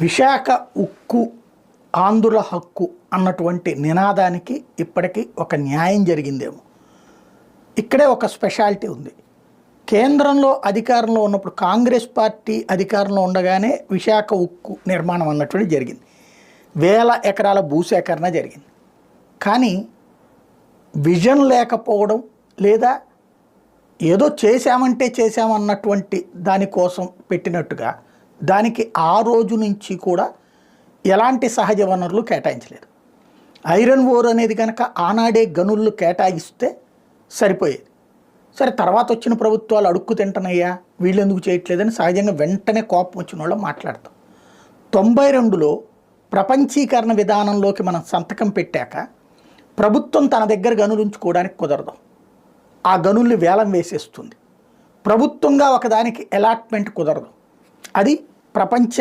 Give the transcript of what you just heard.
విశాఖ ఉక్కు ఆంధ్రుల హక్కు అన్నటువంటి నినాదానికి ఇప్పటికీ ఒక న్యాయం జరిగిందేమో. ఇక్కడే ఒక స్పెషాలిటీ ఉంది. కేంద్రంలో అధికారంలో ఉన్నప్పుడు కాంగ్రెస్ పార్టీ అధికారంలో ఉండగానే విశాఖ ఉక్కు నిర్మాణం అన్నటువంటి జరిగింది. వేల ఎకరాల భూసేకరణ జరిగింది. కానీ విజన్ లేకపోవడం లేదా ఏదో చేశామంటే చేశామన్నటువంటి దానికోసం పెట్టినట్టుగా దానికి ఆ రోజు నుంచి కూడా ఎలాంటి సహజ వనరులు కేటాయించలేదు. ఐరన్ ఓర్ అనేది కనుక ఆనాడే గనులు కేటాయిస్తే సరిపోయేది. సరే తర్వాత వచ్చిన ప్రభుత్వాలు అడుక్కు తింటనయ్యా వీళ్ళు ఎందుకు చేయట్లేదని సహజంగా వెంటనే కోపం వచ్చిన వాళ్ళు మాట్లాడతాం. తొంభై రెండులో ప్రపంచీకరణ విధానంలోకి మనం సంతకం పెట్టాక ప్రభుత్వం తన దగ్గర గనులు ఉంచుకోవడానికి కుదరదు. ఆ గనుల్ని వేలం వేసేస్తుంది. ప్రభుత్వంగా ఒకదానికి అలాట్మెంట్ కుదరదు. అది ప్రపంచ